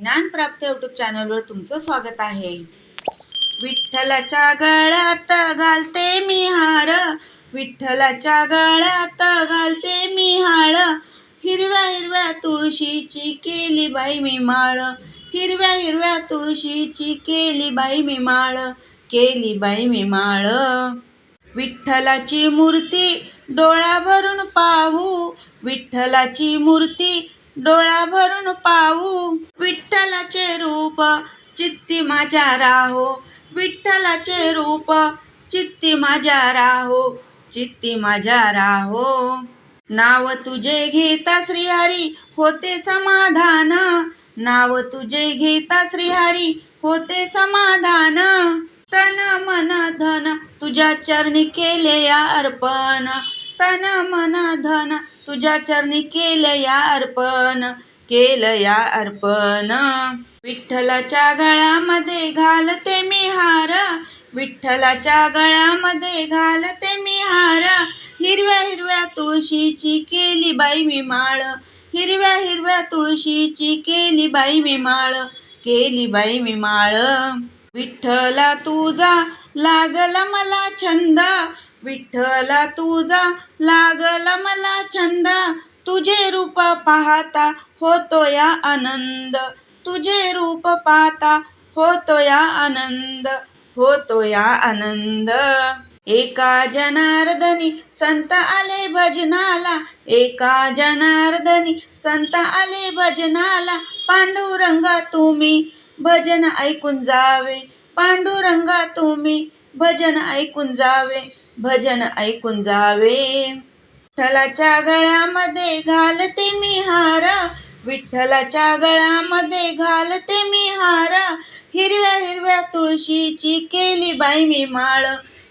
ज्ञान प्राप्त युट्यूब चॅनलवर तुमचं स्वागत आहे. विठ्ठलाच्या गळ्यात घालते मी हार. विठ्ठलाच्या गळ्यात घालते मी हाळ हिरव्या हिरव्या तुळशीची केली बाई मी माळ. हिरव्या हिरव्या तुळशीची केली बाई मी माळ. केली बाई मी माळ. विठ्ठलाची मूर्ती डोळा भरून पाहू. विठ्ठलाची मूर्ती डोळा भरून पाहू. रूप चित्ती माझ्या राहो. विठ्ठलाचे रूप चित्ती माझ्या राहो. चित्ती माझ्या राहो. नाव तुझे घेता श्रीहरी होते समाधान. नाव तुझे घेता श्रीहरी होते समाधान. तन मन धन तुझ्या चरणी केले या अर्पण. तन मन धन तुझ्या चरणी केले या अर्पण. केलया अर्पण. विठ्ठलाच्या गळ्यामध्ये घालते मी हार. विठ्ठलाच्या गळ्यामध्ये घालते मी हार. हिरव्या हिरव्या तुळशीची केली बाई मी माळ. हिरव्या हिरव्या तुळशीची केली बाई मी माळ. केली बाई मी माळ. विठ्ठला तुझा लागला मला छंद. विठ्ठला तुझा लागला मला छंद. तुझे रूप पाहता होतोया आनंद. तुझे रूप पाता होतोया आनंद. होतोया आनंद. एका जनार्दनी संत आले भजनाला. एका जनार्दनी संत आले भजनाला. पांडुरंगा तुम्ही भजन ऐकून जावे. पांडुरंगा तुम्ही भजन ऐकून जावे. भजन ऐकून जावे. थलाच्या गळ्यामध्ये घालते मी हार. विठ्ठलाच्या गळ्यामध्ये घालते मी हार. हिरव्या हिरव्या तुळशीची केली बाई मी माळ.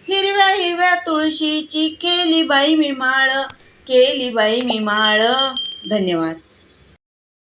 हिरव्या हिरव्या तुळशीची केली बाई मी माळ. केली बाई मी माळ. धन्यवाद.